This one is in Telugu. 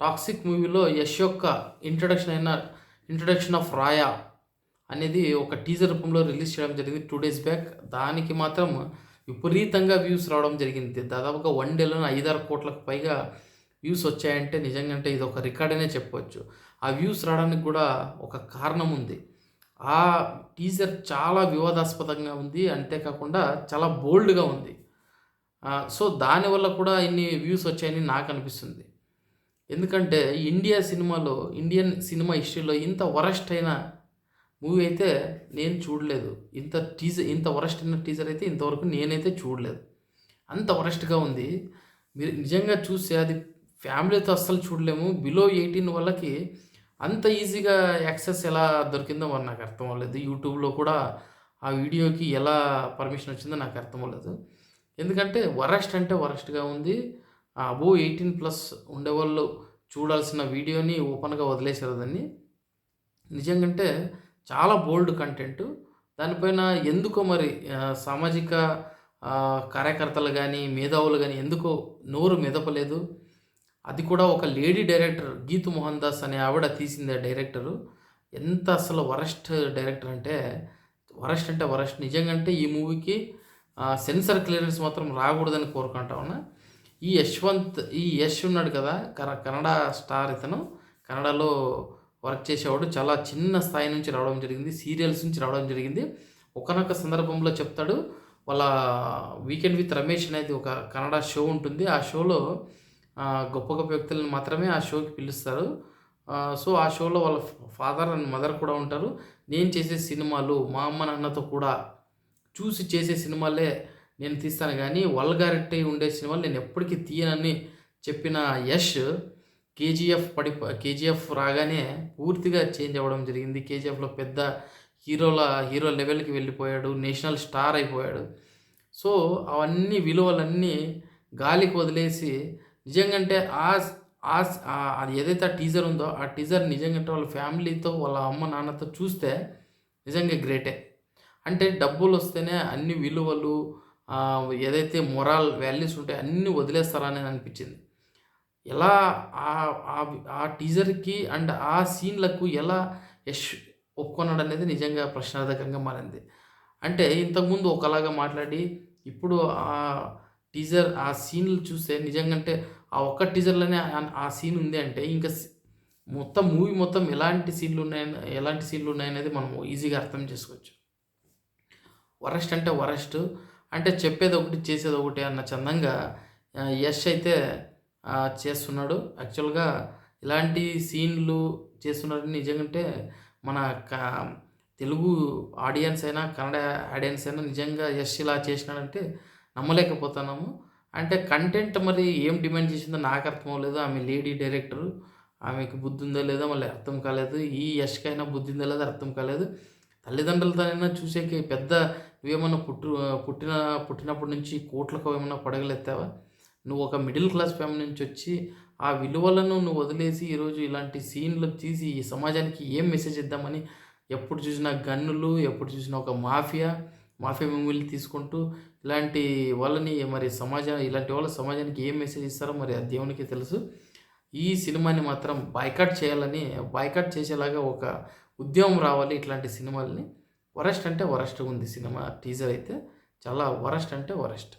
టాక్సిక్ మూవీలో యష్ యొక్క ఇంట్రడక్షన్ అయిన ఇంట్రడక్షన్ ఆఫ్ రాయా అనేది ఒక టీజర్ రూపంలో రిలీజ్ చేయడం జరిగింది టూ డేస్ బ్యాక్ దానికి మాత్రం విపరీతంగా వ్యూస్ రావడం జరిగింది. దాదాపుగా వన్ డేలో ఐదారు కోట్లకు పైగా వ్యూస్ వచ్చాయంటే నిజంగా అంటే ఇది ఒక రికార్డ్ అనే చెప్పవచ్చు ఆ వ్యూస్ రావడానికి కూడా ఒక కారణం ఉంది. ఆ టీజర్ చాలా వివాదాస్పదంగా ఉంది. అంతేకాకుండా చాలా బోల్డ్గా ఉంది. సో దానివల్ల కూడా ఇన్ని వ్యూస్ వచ్చాయని నాకు అనిపిస్తుంది. ఎందుకంటే ఇండియా సినిమాలో ఇండియన్ సినిమా హిస్టరీలో ఇంత వరస్ట్ అయిన మూవీ అయితే నేను చూడలేదు. ఇంత టీజర్ ఇంత వరస్ట్ అయిన టీజర్ అయితే ఇంతవరకు నేనైతే చూడలేదు. అంత వరస్ట్గా ఉంది. మీరు నిజంగా చూస్తే అది ఫ్యామిలీతో అస్సలు చూడలేము. బిలో ఎయిటీన్ వాళ్ళకి అంత ఈజీగా యాక్సెస్ ఎలా దొరికిందో మరి నాకు అర్థం అవ్వలేదు. యూట్యూబ్లో కూడా ఆ వీడియోకి ఎలా పర్మిషన్ వచ్చిందో నాకు అర్థం అవ్వలేదు. ఎందుకంటే వరస్ట్ అంటే వరస్ట్గా ఉంది. అబో ఎయిటీన్ ప్లస్ ఉండేవాళ్ళు చూడాల్సిన వీడియోని ఓపెన్గా వదిలేశారు దాన్ని నిజంగంటే చాలా బోల్డ్ కంటెంట్. దానిపైన ఎందుకో మరి సామాజిక కార్యకర్తలు కానీ మేధావులు కానీ ఎందుకో నోరు మెదపలేదు. అది కూడా ఒక లేడీ డైరెక్టర్ గీతు మోహన్ దాస్ అనే ఆవిడ తీసింది ఆ డైరెక్టరు. ఎంత అసలు వరస్ట్ డైరెక్టర్ అంటే వరస్ట్ అంటే వరస్ట్. నిజంగా అంటే ఈ మూవీకి సెన్సర్ క్లియరెన్స్ మాత్రం రాకూడదని కోరుకుంటా ఉన్నా. ఈ యశ్వంత్ ఈ యశ్ ఉన్నాడు కదా కన- కన్నడ స్టార్ ఇతను. కన్నడలో వర్క్ చేసేవాడు. చాలా చిన్న స్థాయి నుంచి రావడం జరిగింది. సీరియల్స్ నుంచి రావడం జరిగింది. ఒకనొక సందర్భంలో చెప్తాడు వాళ్ళ వీకెండ్ విత్ రమేష్ అనేది ఒక కన్నడ షో ఉంటుంది. ఆ షోలో గొప్ప గొప్ప వ్యక్తులను మాత్రమే ఆ షోకి పిలుస్తారు. సో ఆ షోలో వాళ్ళ ఫాదర్ అండ్ మదర్ కూడా ఉంటారు. నేను చేసే సినిమాలు మా అమ్మ నాన్నతో కూడా చూసి చేసే సినిమాలే నేను తీస్తాను కానీ వల్గారిటీ ఉండే సినిమాలు నేను ఎప్పటికీ తీయనని చెప్పిన యష్ కేజీఎఫ్ పడి కేజీఎఫ్ రాగానే పూర్తిగా చేంజ్ అవ్వడం జరిగింది. కేజీఎఫ్లో పెద్ద హీరోల హీరో లెవెల్కి వెళ్ళిపోయాడు నేషనల్ స్టార్ అయిపోయాడు. సో అవన్నీ విలువలన్నీ గాలికి వదిలేసి నిజంగంటే ఆ ఆ అది ఏదైతే ఆ టీజర్ ఉందో ఆ టీజర్ నిజంగా వాళ్ళ ఫ్యామిలీతో వాళ్ళ అమ్మ నాన్నతో చూస్తే నిజంగా గ్రేటే. అంటే డబ్బులు వస్తేనే అన్ని విలువలు ఏదైతే మొరాల్ వాల్యూస్ ఉంటాయో అన్నీ వదిలేస్తారని అనిపించింది. ఎలా ఆ ఆ- టీజర్కి అండ్ ఆ సీన్లకు ఎలా యష్ ఒప్పుకున్నాడు అనేది నిజంగా ప్రశ్నార్థకంగా మారింది. అంటే ఇంతకుముందు ఒకలాగా మాట్లాడి ఇప్పుడు ఆ టీజర్ ఆ సీన్లు చూస్తే నిజంగా అంటే ఆ ఒక్క టీజర్లోనే ఆ- సీన్ ఉంది అంటే ఇంకా మొత్తం మూవీ మొత్తం ఎలాంటి సీన్లు ఉన్నాయని ఎలాంటి సీన్లు ఉన్నాయనేది మనం ఈజీగా అర్థం చేసుకోవచ్చు. వరస్ట్ అంటే వరస్ట్ అంటే చెప్పేది ఒకటి చేసేది ఒకటి అన్న చందంగా యష్ అయితే చేస్తున్నాడు. యాక్చువల్గా ఇలాంటి సీన్లు చేస్తున్నాడు నిజంగా మన క- తెలుగు ఆడియన్స్ అయినా కన్నడ ఆడియన్స్ అయినా నిజంగా యష్ ఇలా చేసినాడంటే నమ్మలేకపోతున్నాము. అంటే కంటెంట్ మరి ఏం డిమాండ్ చేసిందో నాకు అర్థం అవ్వలేదు ఆమె లేడీ డైరెక్టర్ ఆమెకు బుద్ధి ఉందో లేదో మళ్ళీ అర్థం కాలేదు. ఈ యష్కైనా బుద్ధి ఉందో లేదో అర్థం కాలేదు. తల్లిదండ్రులతోనైనా చూసేకి పెద్ద నువ్వేమన్నా పుట్టు పుట్టిన పుట్టినప్పటి నుంచి కోట్లకు ఏమైనా పడగలెత్తావా నువ్వు ఒక మిడిల్ క్లాస్ ఫ్యామిలీ నుంచి వచ్చి ఆ విలువలను నువ్వు వదిలేసి ఈరోజు ఇలాంటి సీన్లు తీసి ఈ సమాజానికి ఏం మెసేజ్ ఇద్దామని ఎప్పుడు చూసినా గన్నులు ఎప్పుడు చూసినా ఒక మాఫియా మాఫియా మూవీలు తీసుకుంటూ ఇలాంటి వాళ్ళని మరి సమాజం ఇలాంటి వాళ్ళ సమాజానికి ఏం మెసేజ్ ఇస్తారో మరి ఆ దేవునికి తెలుసు. ఈ సినిమాని మాత్రం బాయ్కాట్ చేయాలని బాయ్కాట్ చేసేలాగా ఒక ఉద్యమం రావాలి ఇట్లాంటి సినిమాలని. వరస్ట్ అంటే వరస్ట్ ఉంది సినిమా. టీజర్ అయితే చాలా వరస్ట్ అంటే వరస్ట్.